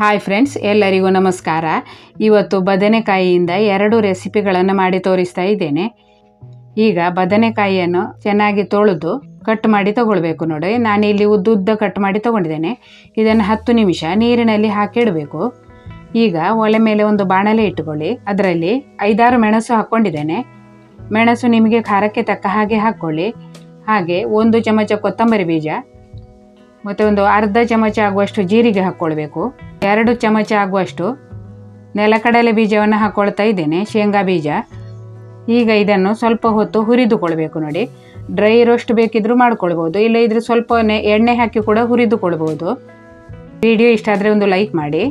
Hi friends ಎಲ್ಲರಿಗೂ ನಮಸ್ಕಾರ. ಇವತ್ತು ಬದನೆಕಾಯಿಯಿಂದ ಎರಡು ರೆಸಿಪಿಗಳನ್ನು ಮಾಡಿ ತೋರಿಸ್ತಾ ಇದ್ದೇನೆ. ಈಗ ಬದನೆಕಾಯಿಯನ್ನು ಚೆನ್ನಾಗಿ ತೊಳೆದು ಕಟ್ ಮಾಡಿ ತಗೊಳ್ಬೇಕು ನೋಡಿ. ನಾನು ನಾನಿಲ್ಲಿ ಉದ್ದುದ್ದ ಕಟ್ ಮಾಡಿ ತಗೊಂಡಿದ್ದೇನೆ. ಇದನ್ನು ಹತ್ತು ನಿಮಿಷ ನೀರಿನಲ್ಲಿ ಹಾಕಿಡಬೇಕು ಈಗ ಒಲೆ ಮೇಲೆ ಒಂದು ಬಾಣಲೆ ಇಟ್ಟುಕೊಳ್ಳಿ ಅದರಲ್ಲಿ ಐದಾರು ಮೆಣಸು ಹಾಕ್ಕೊಂಡಿದ್ದೇನೆ. ಮೆಣಸು ನಿಮಗೆ ಖಾರಕ್ಕೆ ತಕ್ಕ ಹಾಗೆ ಹಾಕ್ಕೊಳ್ಳಿ. ಹಾಗೆ ಒಂದು ಚಮಚ ಕೊತ್ತಂಬರಿ ಬೀಜ ಮತ್ತು ಒಂದು ಅರ್ಧ ಚಮಚ ಆಗುವಷ್ಟು ಜೀರಿಗೆ ಹಾಕ್ಕೊಳ್ಬೇಕು. ಎರಡು ಚಮಚ ಆಗುವಷ್ಟು ನೆಲಕಡಲೆ ಬೀಜವನ್ನು ಹಾಕ್ಕೊಳ್ತಾ ಇದ್ದೇನೆ, ಶೇಂಗಾ ಬೀಜ. ಈಗ ಇದನ್ನು ಸ್ವಲ್ಪ ಹೊತ್ತು ಹುರಿದುಕೊಳ್ಬೇಕು ನೋಡಿ. ಡ್ರೈ ರೋಸ್ಟ್ ಬೇಕಿದ್ರೂ ಮಾಡ್ಕೊಳ್ಬೋದು, ಇಲ್ಲ ಇದ್ರೆ ಸ್ವಲ್ಪ ಎಣ್ಣೆ ಹಾಕಿ ಕೂಡ ಹುರಿದುಕೊಳ್ಬೋದು. ವಿಡಿಯೋ ಇಷ್ಟ ಆದರೆ ಒಂದು ಲೈಕ್ ಮಾಡಿ.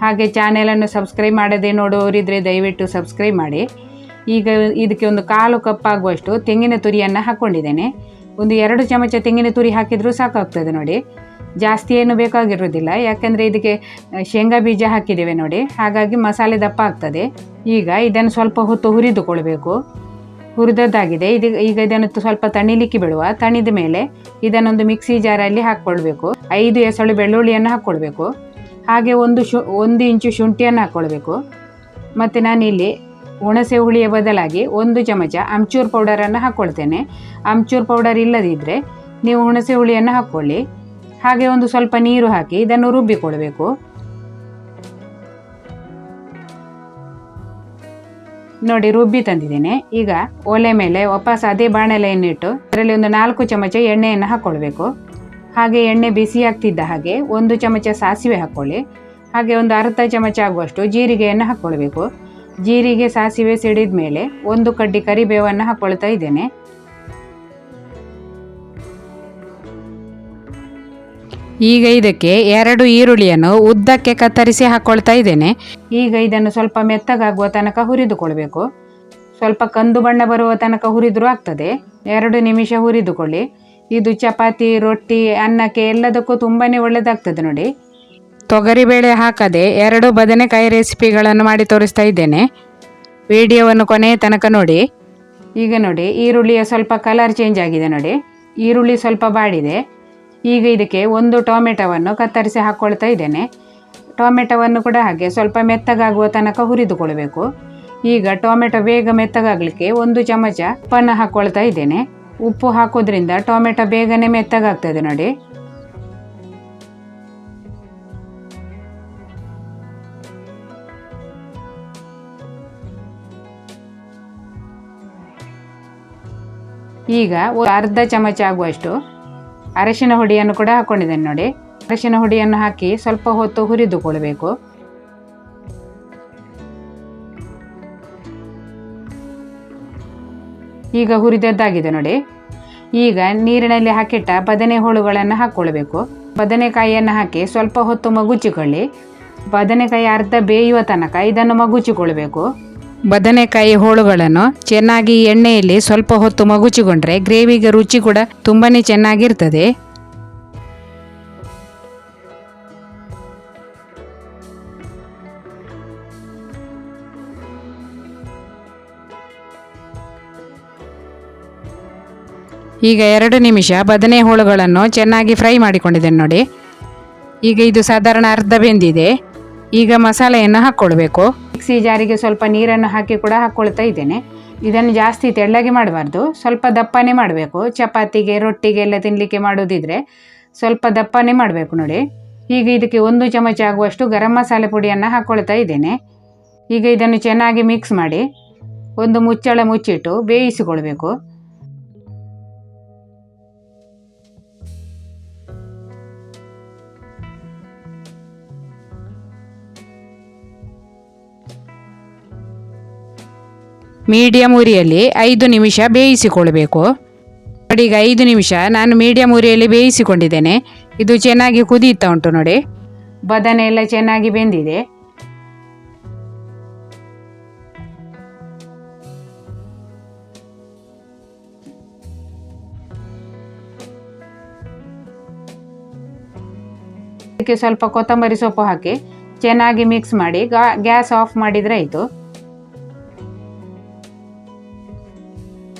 ಹಾಗೆ ಚಾನೆಲನ್ನು ಸಬ್ಸ್ಕ್ರೈಬ್ ಮಾಡದೆ ನೋಡೋರಿದ್ರೆ ದಯವಿಟ್ಟು ಸಬ್ಸ್ಕ್ರೈಬ್ ಮಾಡಿ. ಈಗ ಇದಕ್ಕೆ ಒಂದು ಕಾಲು ಕಪ್ ಆಗುವಷ್ಟು ತೆಂಗಿನ ತುರಿಯನ್ನು ಹಾಕ್ಕೊಂಡಿದ್ದೇನೆ ಒಂದು ಎರಡು ಚಮಚ ತೆಂಗಿನ ತುರಿ ಹಾಕಿದರೂ ಸಾಕಾಗ್ತದೆ ನೋಡಿ. ಜಾಸ್ತಿ ಏನು ಬೇಕಾಗಿರೋದಿಲ್ಲ ಯಾಕೆಂದರೆ ಇದಕ್ಕೆ ಶೇಂಗಾ ಬೀಜ ಹಾಕಿದ್ದೇವೆ ನೋಡಿ. ಹಾಗಾಗಿ ಮಸಾಲೆ ದಪ್ಪ ಆಗ್ತದೆ. ಈಗ ಇದನ್ನು ಸ್ವಲ್ಪ ಹೊತ್ತು ಹುರಿದುಕೊಳ್ಬೇಕು. ಹುರಿದದ್ದಾಗಿದೆ. ಇದು ಈಗ ಇದನ್ನು ಸ್ವಲ್ಪ ತಣಿಲಿಕ್ಕೆ ಬಿಡುವ. ತಣಿದ ಮೇಲೆ ಇದನ್ನೊಂದು ಮಿಕ್ಸಿ ಜಾರಲ್ಲಿ ಹಾಕ್ಕೊಳ್ಬೇಕು. ಐದು ಎಸಳು ಬೆಳ್ಳುಳ್ಳಿಯನ್ನು ಹಾಕ್ಕೊಳ್ಬೇಕು. ಹಾಗೆ ಒಂದು ಶು, ಒಂದು ಇಂಚು ಶುಂಠಿಯನ್ನು ಹಾಕ್ಕೊಳ್ಬೇಕು. ಮತ್ತು ನಾನಿಲ್ಲಿ ಹುಣಸೆ ಹುಳಿಯ ಬದಲಾಗಿ ಒಂದು ಚಮಚ ಅಮ್ಚೂರ್ ಪೌಡರನ್ನು ಹಾಕ್ಕೊಳ್ತೇನೆ ಅಮ್ಚೂರ್ ಪೌಡರ್ ಇಲ್ಲದಿದ್ದರೆ ನೀವು ಹುಣಸೆ ಹುಳಿಯನ್ನು ಹಾಕ್ಕೊಳ್ಳಿ ಹಾಗೆ ಒಂದು ಸ್ವಲ್ಪ ನೀರು ಹಾಕಿ ಇದನ್ನು ರುಬ್ಬಿಕೊಳ್ಬೇಕು ನೋಡಿ ರುಬ್ಬಿ ತಂದಿದ್ದೇನೆ. ಈಗ ಒಲೆ ಮೇಲೆ ವಾಪಸ್ ಅದೇ ಬಾಣಲೆಯನ್ನು ಇಟ್ಟು ಅದರಲ್ಲಿ ಒಂದು ನಾಲ್ಕು ಚಮಚ ಎಣ್ಣೆಯನ್ನು ಹಾಕ್ಕೊಳ್ಬೇಕು ಹಾಗೆ ಎಣ್ಣೆ ಬಿಸಿ ಆಗ್ತಿದ್ದ ಹಾಗೆ ಒಂದು ಚಮಚ ಸಾಸಿವೆ ಹಾಕ್ಕೊಳ್ಳಿ ಹಾಗೆ ಒಂದು ಅರ್ಧ ಚಮಚ ಆಗುವಷ್ಟು ಜೀರಿಗೆಯನ್ನು ಹಾಕ್ಕೊಳ್ಬೇಕು ಜೀರಿಗೆ ಸಾಸಿವೆ ಸಿಡಿದ ಮೇಲೆ ಒಂದು ಕಡ್ಡಿ ಕರಿಬೇವನ್ನು ಹಾಕ್ಕೊಳ್ತಾ ಇದ್ದೇನೆ. ಈಗ ಇದಕ್ಕೆ ಎರಡು ಈರುಳ್ಳಿಯನ್ನು ಉದ್ದಕ್ಕೆ ಕತ್ತರಿಸಿ ಹಾಕ್ಕೊಳ್ತಾ ಇದ್ದೇನೆ. ಈಗ ಇದನ್ನು ಸ್ವಲ್ಪ ಮೆತ್ತಗಾಗುವ ತನಕ ಹುರಿದುಕೊಳ್ಬೇಕು. ಸ್ವಲ್ಪ ಕಂದು ಬಣ್ಣ ಬರುವ ತನಕ ಹುರಿದ್ರೂ ಆಗ್ತದೆ. ಎರಡು ನಿಮಿಷ ಹುರಿದುಕೊಳ್ಳಿ. ಇದು ಚಪಾತಿ, ರೊಟ್ಟಿ, ಅನ್ನಕ್ಕೆ ಎಲ್ಲದಕ್ಕೂ ತುಂಬಾ ಒಳ್ಳೆಯದಾಗ್ತದೆ ನೋಡಿ. ತೊಗರಿಬೇಳೆ ಹಾಕದೆ ಎರಡು ಬದನೆಕಾಯಿ ರೆಸಿಪಿಗಳನ್ನು ಮಾಡಿ ತೋರಿಸ್ತಾ ಇದ್ದೇನೆ. ವಿಡಿಯೋವನ್ನು ಕೊನೆಯ ತನಕ ನೋಡಿ. ಈಗ ನೋಡಿ, ಈರುಳ್ಳಿಯ ಸ್ವಲ್ಪ ಕಲರ್ ಚೇಂಜ್ ಆಗಿದೆ ನೋಡಿ. ಈರುಳ್ಳಿ ಸ್ವಲ್ಪ ಬಾಡಿದೆ. ಈಗ ಇದಕ್ಕೆ ಒಂದು ಟೊಮೆಟೊವನ್ನು ಕತ್ತರಿಸಿ ಹಾಕ್ಕೊಳ್ತಾ ಇದ್ದೇನೆ. ಟೊಮೆಟೊವನ್ನು ಕೂಡ ಹಾಗೆ ಸ್ವಲ್ಪ ಮೆತ್ತಗಾಗುವ ತನಕ ಹುರಿದುಕೊಳ್ಬೇಕು. ಈಗ ಟೊಮೆಟೊ ಬೇಗ ಮೆತ್ತಗಾಗಲಿಕ್ಕೆ ಒಂದು ಚಮಚ ಉಪ್ಪನ್ನು ಹಾಕ್ಕೊಳ್ತಾ ಇದ್ದೇನೆ. ಉಪ್ಪು ಹಾಕೋದ್ರಿಂದ ಟೊಮೆಟೊ ಬೇಗನೆ ಮೆತ್ತಗಾಗ್ತದೆ ನೋಡಿ. ಈಗ ಅರ್ಧ ಚಮಚ ಆಗುವಷ್ಟು ಅರಶಿನ ಹುಡಿಯನ್ನು ಕೂಡ ಹಾಕ್ಕೊಂಡಿದ್ದೇನೆ ನೋಡಿ. ಅರಶಿನ ಹುಡಿಯನ್ನು ಹಾಕಿ ಸ್ವಲ್ಪ ಹೊತ್ತು ಹುರಿದುಕೊಳ್ಬೇಕು ಈಗ ಹುರಿದದ್ದಾಗಿದೆ ನೋಡಿ. ಈಗ ನೀರಿನಲ್ಲಿ ಹಾಕಿಟ್ಟ ಬದನೆ ಹೋಳುಗಳನ್ನು ಹಾಕ್ಕೊಳ್ಬೇಕು. ಬದನೆಕಾಯಿಯನ್ನು ಹಾಕಿ ಸ್ವಲ್ಪ ಹೊತ್ತು ಮಗುಚಿಕೊಳ್ಳಿ. ಬದನೆಕಾಯಿ ಅರ್ಧ ಬೇಯುವ ತನಕ ಇದನ್ನು ಮಗುಚಿಕೊಳ್ಬೇಕು ಬದನೆಕಾಯಿ ಹೋಳುಗಳನ್ನು ಚೆನ್ನಾಗಿ ಎಣ್ಣೆಯಲ್ಲಿ ಸ್ವಲ್ಪ ಹೊತ್ತು ಮಗುಚಿಕೊಂಡ್ರೆ ಗ್ರೇವಿಗೆ ರುಚಿ ಕೂಡ ತುಂಬಾ ಚೆನ್ನಾಗಿರ್ತದೆ. ಈಗ ಎರಡು ನಿಮಿಷ ಬದನೆ ಹೋಳುಗಳನ್ನು ಚೆನ್ನಾಗಿ ಫ್ರೈ ಮಾಡಿಕೊಂಡಿದ್ದೇನೆ ನೋಡಿ. ಈಗ ಇದು ಸಾಧಾರಣ ಅರ್ಧ ಬೆಂದಿದೆ. ಈಗ ಮಸಾಲೆಯನ್ನು ಹಾಕ್ಕೊಳ್ಬೇಕು. ಮಿಕ್ಸಿ ಜಾರಿಗೆ ಸ್ವಲ್ಪ ನೀರನ್ನು ಹಾಕಿ ಕೂಡ ಹಾಕ್ಕೊಳ್ತಾ ಇದ್ದೇನೆ. ಇದನ್ನು ಜಾಸ್ತಿ ತೆಳ್ಳಗೆ ಮಾಡಬಾರ್ದು. ಸ್ವಲ್ಪ ದಪ್ಪನೇ ಮಾಡಬೇಕು. ಚಪಾತಿಗೆ, ರೊಟ್ಟಿಗೆ ಎಲ್ಲ ತಿನ್ನಲಿಕ್ಕೆ ಮಾಡೋದಿದ್ರೆ ಸ್ವಲ್ಪ ದಪ್ಪನೇ ಮಾಡಬೇಕು ನೋಡಿ. ಈಗ ಇದಕ್ಕೆ ಒಂದು ಚಮಚ ಆಗುವಷ್ಟು ಗರಂ ಮಸಾಲೆ ಪುಡಿಯನ್ನು ಹಾಕ್ಕೊಳ್ತಾ ಇದ್ದೇನೆ. ಈಗ ಇದನ್ನು ಚೆನ್ನಾಗಿ ಮಿಕ್ಸ್ ಮಾಡಿ ಒಂದು ಮುಚ್ಚಳ ಮುಚ್ಚಿಟ್ಟು ಬೇಯಿಸಿಕೊಳ್ಬೇಕು. ಮೀಡಿಯಂ ಉರಿಯಲ್ಲಿ ಐದು ನಿಮಿಷ ಬೇಯಿಸಿಕೊಳ್ಬೇಕು ನೋಡಿ, ಈಗ ಐದು ನಿಮಿಷ ನಾನು ಮೀಡಿಯಂ ಉರಿಯಲ್ಲಿ ಬೇಯಿಸಿಕೊಂಡಿದ್ದೇನೆ. ಇದು ಚೆನ್ನಾಗಿ ಕುದೀತಾ ಉಂಟು ನೋಡಿ. ಬದನೆ ಎಲ್ಲ ಚೆನ್ನಾಗಿ ಬೆಂದಿದೆ. ಇದಕ್ಕೆ ಸ್ವಲ್ಪ ಕೊತ್ತಂಬರಿ ಸೊಪ್ಪು ಹಾಕಿ ಚೆನ್ನಾಗಿ ಮಿಕ್ಸ್ ಮಾಡಿ ಗ್ಯಾಸ್ ಆಫ್ ಮಾಡಿದರೆ ಆಯಿತು.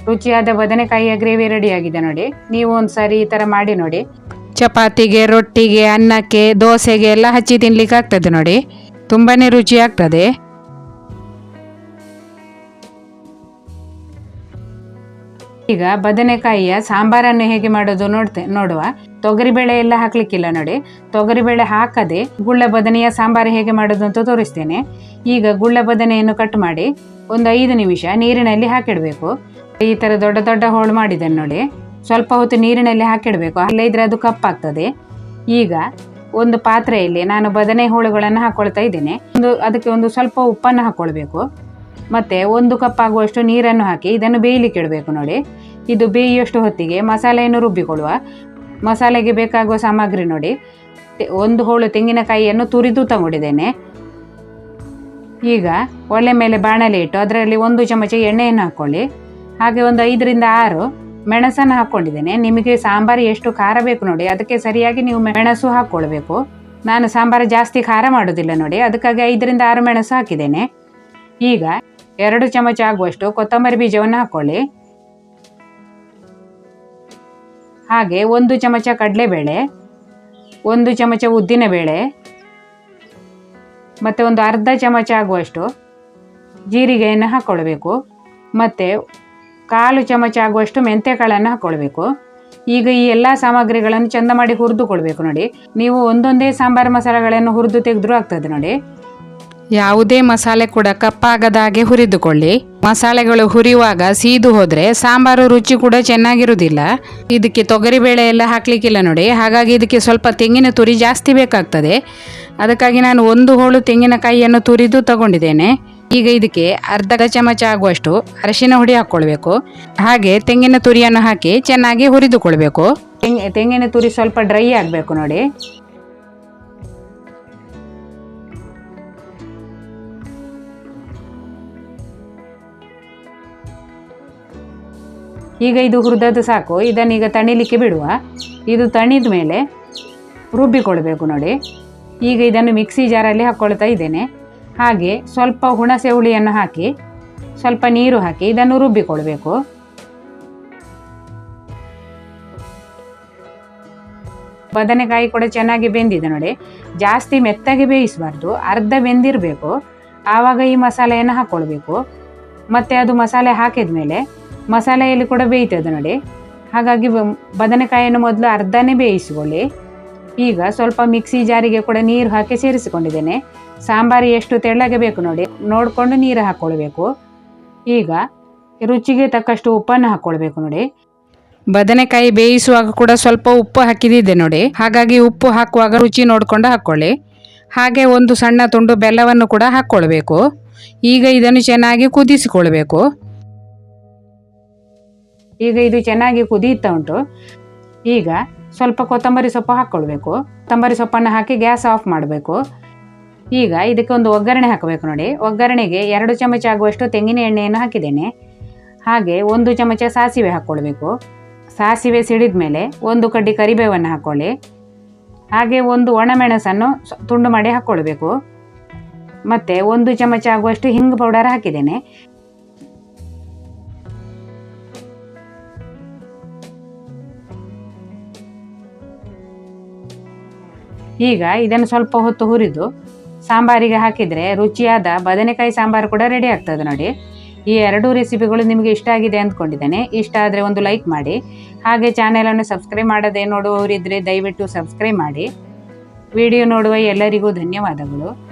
ರುಚಿಯಾದ ಬದನೆಕಾಯಿಯ ಗ್ರೇವಿ ರೆಡಿ ಆಗಿದೆ ನೋಡಿ. ನೀವು ಒಂದ್ಸರಿ ಸಾರಿ ಈ ಥರ ಮಾಡಿ ನೋಡಿ. ಚಪಾತಿಗೆ ರೊಟ್ಟಿಗೆ ಅನ್ನಕ್ಕೆ ದೋಸೆಗೆ ಎಲ್ಲ ಹಚ್ಚಿ ತಿನ್ಲಿಕ್ಕೆ ಆಗ್ತದೆ ನೋಡಿ. ತುಂಬಾನೇ ರುಚಿ ಆಗ್ತದೆ. ಈಗ ಬದನೆಕಾಯಿಯ ಸಾಂಬಾರನ್ನು ಹೇಗೆ ಮಾಡೋದು ನೋಡ್ತೆ ನೋಡುವ. ತೊಗರಿಬೇಳೆ ಎಲ್ಲ ಹಾಕ್ಲಿಕ್ಕಿಲ್ಲ ನೋಡಿ. ತೊಗರಿಬೇಳೆ ಹಾಕದೆ ಗುಳ್ಳ ಬದನೆಯ ಸಾಂಬಾರು ಹೇಗೆ ಮಾಡೋದು ಅಂತ ತೋರಿಸ್ತೇನೆ. ಈಗ ಗುಳ್ಳ ಬದನೆಯನ್ನು ಕಟ್ ಮಾಡಿ ಒಂದು ಐದು ನಿಮಿಷ ನೀರಿನಲ್ಲಿ ಹಾಕಿಡಬೇಕು. ಈ ಥರ ದೊಡ್ಡ ದೊಡ್ಡ ಹೋಳು ಮಾಡಿದ್ದೇನೆ ನೋಡಿ. ಸ್ವಲ್ಪ ಹೊತ್ತು ನೀರಿನಲ್ಲಿ ಹಾಕಿಡಬೇಕು. ಅಲ್ಲೇ ಇದ್ರೆ ಅದು ಕಪ್ಪಾಗ್ತದೆ. ಈಗ ಒಂದು ಪಾತ್ರೆಯಲ್ಲಿ ನಾನು ಬದನೆ ಹೋಳುಗಳನ್ನು ಹಾಕೊಳ್ತಾ ಇದ್ದೇನೆ. ಒಂದು ಅದಕ್ಕೆ ಒಂದು ಸ್ವಲ್ಪ ಉಪ್ಪನ್ನು ಹಾಕ್ಕೊಳ್ಬೇಕು ಮತ್ತೆ ಒಂದು ಕಪ್ ಆಗುವಷ್ಟು ನೀರನ್ನು ಹಾಕಿ ಇದನ್ನು ಬೇಯಲಿಕ್ಕೆ ಇಡಬೇಕು ನೋಡಿ. ಇದು ಬೇಯುವಷ್ಟು ಹೊತ್ತಿಗೆ ಮಸಾಲೆಯನ್ನು ರುಬ್ಬಿಕೊಳ್ಳುವ. ಮಸಾಲೆಗೆ ಬೇಕಾಗುವ ಸಾಮಗ್ರಿ ನೋಡಿ. ಒಂದು ಹೋಳು ತೆಂಗಿನಕಾಯಿಯನ್ನು ತುರಿದು ತಗೊಂಡಿದ್ದೇನೆ ಈಗ ಒಲೆ ಮೇಲೆ ಬಾಣಲೆ ಇಟ್ಟು ಅದರಲ್ಲಿ ಒಂದು ಚಮಚ ಎಣ್ಣೆಯನ್ನು ಹಾಕ್ಕೊಳ್ಳಿ ಹಾಗೆ ಒಂದು ಐದರಿಂದ ಆರು ಮೆಣಸನ್ನು ಹಾಕ್ಕೊಂಡಿದ್ದೇನೆ. ನಿಮಗೆ ಸಾಂಬಾರು ಎಷ್ಟು ಖಾರ ಬೇಕು ನೋಡಿ, ಅದಕ್ಕೆ ಸರಿಯಾಗಿ ನೀವು ಮೆಣಸು ಹಾಕ್ಕೊಳ್ಬೇಕು. ನಾನು ಸಾಂಬಾರು ಜಾಸ್ತಿ ಖಾರ ಮಾಡೋದಿಲ್ಲ ನೋಡಿ, ಅದಕ್ಕಾಗಿ ಐದರಿಂದ ಆರು ಮೆಣಸು ಹಾಕಿದ್ದೇನೆ. ಈಗ ಎರಡು ಚಮಚ ಆಗುವಷ್ಟು ಕೊತ್ತಂಬರಿ ಬೀಜವನ್ನು ಹಾಕ್ಕೊಳ್ಳಿ. ಹಾಗೆ ಒಂದು ಚಮಚ ಕಡಲೆಬೇಳೆ, ಒಂದು ಚಮಚ ಉದ್ದಿನಬೇಳೆ ಮತ್ತು ಒಂದು ಅರ್ಧ ಚಮಚ ಆಗುವಷ್ಟು ಜೀರಿಗೆಯನ್ನು ಹಾಕ್ಕೊಳ್ಬೇಕು. ಮತ್ತು ಕಾಲು ಚಮಚ ಆಗುವಷ್ಟು ಮೆಂತ್ಯಕಾಳನ್ನು ಹಾಕ್ಕೊಳ್ಬೇಕು ಈಗ ಈ ಎಲ್ಲ ಸಾಮಗ್ರಿಗಳನ್ನು ಚಂದ ಮಾಡಿ ಹುರಿದುಕೊಳ್ಬೇಕು ನೋಡಿ. ನೀವು ಒಂದೊಂದೇ ಸಾಂಬಾರು ಮಸಾಲೆಗಳನ್ನು ಹುರಿದು ತೆಗೆದ್ರು ಆಗ್ತದೆ ನೋಡಿ. ಯಾವುದೇ ಮಸಾಲೆ ಕೂಡ ಕಪ್ಪಾಗದ ಹಾಗೆ ಹುರಿದುಕೊಳ್ಳಿ. ಮಸಾಲೆಗಳು ಹುರಿಯುವಾಗ ಸೀದು ಹೋದ್ರೆ ಸಾಂಬಾರು ರುಚಿ ಕೂಡ ಚೆನ್ನಾಗಿರುವುದಿಲ್ಲ. ಇದಕ್ಕೆ ತೊಗರಿಬೇಳೆ ಎಲ್ಲ ಹಾಕ್ಲಿಕ್ಕಿಲ್ಲ ನೋಡಿ. ಹಾಗಾಗಿ ಇದಕ್ಕೆ ಸ್ವಲ್ಪ ತೆಂಗಿನ ತುರಿ ಜಾಸ್ತಿ ಬೇಕಾಗ್ತದೆ. ಅದಕ್ಕಾಗಿ ನಾನು ಒಂದು ಹೋಳು ತೆಂಗಿನಕಾಯಿಯನ್ನು ತುರಿದು ತಗೊಂಡಿದ್ದೇನೆ. ಈಗ ಇದಕ್ಕೆ ಅರ್ಧ ಚಮಚ ಆಗುವಷ್ಟು ಅರಿಶಿನ ಹುಡಿ ಹಾಕ್ಕೊಳ್ಬೇಕು. ಹಾಗೆ ತೆಂಗಿನ ತುರಿಯನ್ನು ಹಾಕಿ ಚೆನ್ನಾಗಿ ಹುರಿದುಕೊಳ್ಬೇಕು. ತೆಂಗ್, ತೆಂಗಿನ ತುರಿ ಸ್ವಲ್ಪ ಡ್ರೈ ಆಗಬೇಕು ನೋಡಿ. ಈಗ ಇದು ಹುರಿದದ್ದು ಸಾಕು. ಇದನ್ನೀಗ ತಣಿಲಿಕ್ಕೆ ಬಿಡುವ. ಇದು ತಣಿದ ಮೇಲೆ ರುಬ್ಬಿಕೊಳ್ಬೇಕು ನೋಡಿ. ಈಗ ಇದನ್ನು ಮಿಕ್ಸಿ ಜಾರಲ್ಲಿ ಹಾಕ್ಕೊಳ್ತಾ ಇದ್ದೇನೆ. ಹಾಗೆ ಸ್ವಲ್ಪ ಹುಣಸೆ ಹುಳಿಯನ್ನು ಹಾಕಿ, ಸ್ವಲ್ಪ ನೀರು ಹಾಕಿ ಇದನ್ನು ರುಬ್ಬಿಕೊಳ್ಬೇಕು. ಬದನೆಕಾಯಿ ಕೂಡ ಚೆನ್ನಾಗಿ ಬೆಂದಿದೆ ನೋಡಿ. ಜಾಸ್ತಿ ಮೆತ್ತಗೆ ಬೇಯಿಸಬಾರ್ದು, ಅರ್ಧ ಬೆಂದಿರಬೇಕು. ಆವಾಗ ಈ ಮಸಾಲೆಯನ್ನು ಹಾಕ್ಕೊಳ್ಬೇಕು ಮತ್ತು ಅದು ಮಸಾಲೆ ಹಾಕಿದ ಮೇಲೆ ಮಸಾಲೆಯಲ್ಲಿ ಕೂಡ ಬೇಯ್ತದೆ ನೋಡಿ. ಹಾಗಾಗಿ ಬದನೆಕಾಯಿಯನ್ನು ಮೊದಲು ಅರ್ಧನೇ ಬೇಯಿಸಿಕೊಳ್ಳಿ. ಈಗ ಸ್ವಲ್ಪ ಮಿಕ್ಸಿ ಜಾರಿಗೆ ಕೂಡ ನೀರು ಹಾಕಿ ಸೇರಿಸಿಕೊಂಡಿದ್ದೇನೆ. ಸಾಂಬಾರು ಎಷ್ಟು ತೆಳ್ಳಗೆ ಬೇಕು ನೋಡಿ, ನೋಡಿಕೊಂಡು ನೀರು ಹಾಕ್ಕೊಳ್ಬೇಕು ಈಗ ರುಚಿಗೆ ತಕ್ಕಷ್ಟು ಉಪ್ಪನ್ನು ಹಾಕ್ಕೊಳ್ಬೇಕು ನೋಡಿ. ಬದನೆಕಾಯಿ ಬೇಯಿಸುವಾಗ ಕೂಡ ಸ್ವಲ್ಪ ಉಪ್ಪು ಹಾಕಿದಿದ್ದೆ ನೋಡಿ. ಹಾಗಾಗಿ ಉಪ್ಪು ಹಾಕುವಾಗ ರುಚಿ ನೋಡಿಕೊಂಡು ಹಾಕ್ಕೊಳ್ಳಿ ಹಾಗೆ ಒಂದು ಸಣ್ಣ ತುಂಡು ಬೆಲ್ಲವನ್ನು ಕೂಡ ಹಾಕ್ಕೊಳ್ಬೇಕು ಈಗ ಇದನ್ನು ಚೆನ್ನಾಗಿ ಕುದಿಸಿಕೊಳ್ಬೇಕು. ಈಗ ಇದು ಚೆನ್ನಾಗಿ ಕುದಿಯುತ್ತಾ ಉಂಟು. ಈಗ ಸ್ವಲ್ಪ ಕೊತ್ತಂಬರಿ ಸೊಪ್ಪು ಹಾಕ್ಕೊಳ್ಬೇಕು. ಕೊತ್ತಂಬರಿ ಸೊಪ್ಪನ್ನು ಹಾಕಿ ಗ್ಯಾಸ್ ಆಫ್ ಮಾಡಬೇಕು. ಈಗ ಇದಕ್ಕೆ ಒಂದು ಒಗ್ಗರಣೆ ಹಾಕಬೇಕು ನೋಡಿ. ಒಗ್ಗರಣೆಗೆ ಎರಡು ಚಮಚ ಆಗುವಷ್ಟು ತೆಂಗಿನ ಎಣ್ಣೆಯನ್ನು ಹಾಕಿದ್ದೇನೆ. ಹಾಗೆ ಒಂದು ಚಮಚ ಸಾಸಿವೆ ಹಾಕ್ಕೊಳ್ಬೇಕು. ಸಾಸಿವೆ ಸಿಡಿದ ಮೇಲೆ ಒಂದು ಕಡ್ಡಿ ಕರಿಬೇವನ್ನು ಹಾಕ್ಕೊಳ್ಳಿ. ಹಾಗೆ ಒಂದು ಒಣಮೆಣಸನ್ನು ತುಂಡು ಮಾಡಿ ಹಾಕ್ಕೊಳ್ಬೇಕು. ಮತ್ತು ಒಂದು ಚಮಚ ಆಗುವಷ್ಟು ಹಿಂಗ್ ಪೌಡರ್ ಹಾಕಿದ್ದೇನೆ. ಈಗ ಇದನ್ನು ಸ್ವಲ್ಪ ಹೊತ್ತು ಹುರಿದು ಸಾಂಬಾರಿಗೆ ಹಾಕಿದರೆ ರುಚಿಯಾದ ಬದನೆಕಾಯಿ ಸಾಂಬಾರು ಕೂಡ ರೆಡಿ ಆಗ್ತದೆ ನೋಡಿ. ಈ ಎರಡೂ ರೆಸಿಪಿಗಳು ನಿಮಗೆ ಇಷ್ಟ ಆಗಿದೆ ಅಂದ್ಕೊಂಡಿದ್ದೇನೆ. ಇಷ್ಟ ಆದರೆ ಒಂದು ಲೈಕ್ ಮಾಡಿ. ಹಾಗೆ ಚಾನೆಲನ್ನು ಸಬ್ಸ್ಕ್ರೈಬ್ ಮಾಡದೆ ನೋಡುವವರಿದ್ದರೆ ದಯವಿಟ್ಟು ಸಬ್ಸ್ಕ್ರೈಬ್ ಮಾಡಿ. ವಿಡಿಯೋ ನೋಡುವ ಎಲ್ಲರಿಗೂ ಧನ್ಯವಾದಗಳು.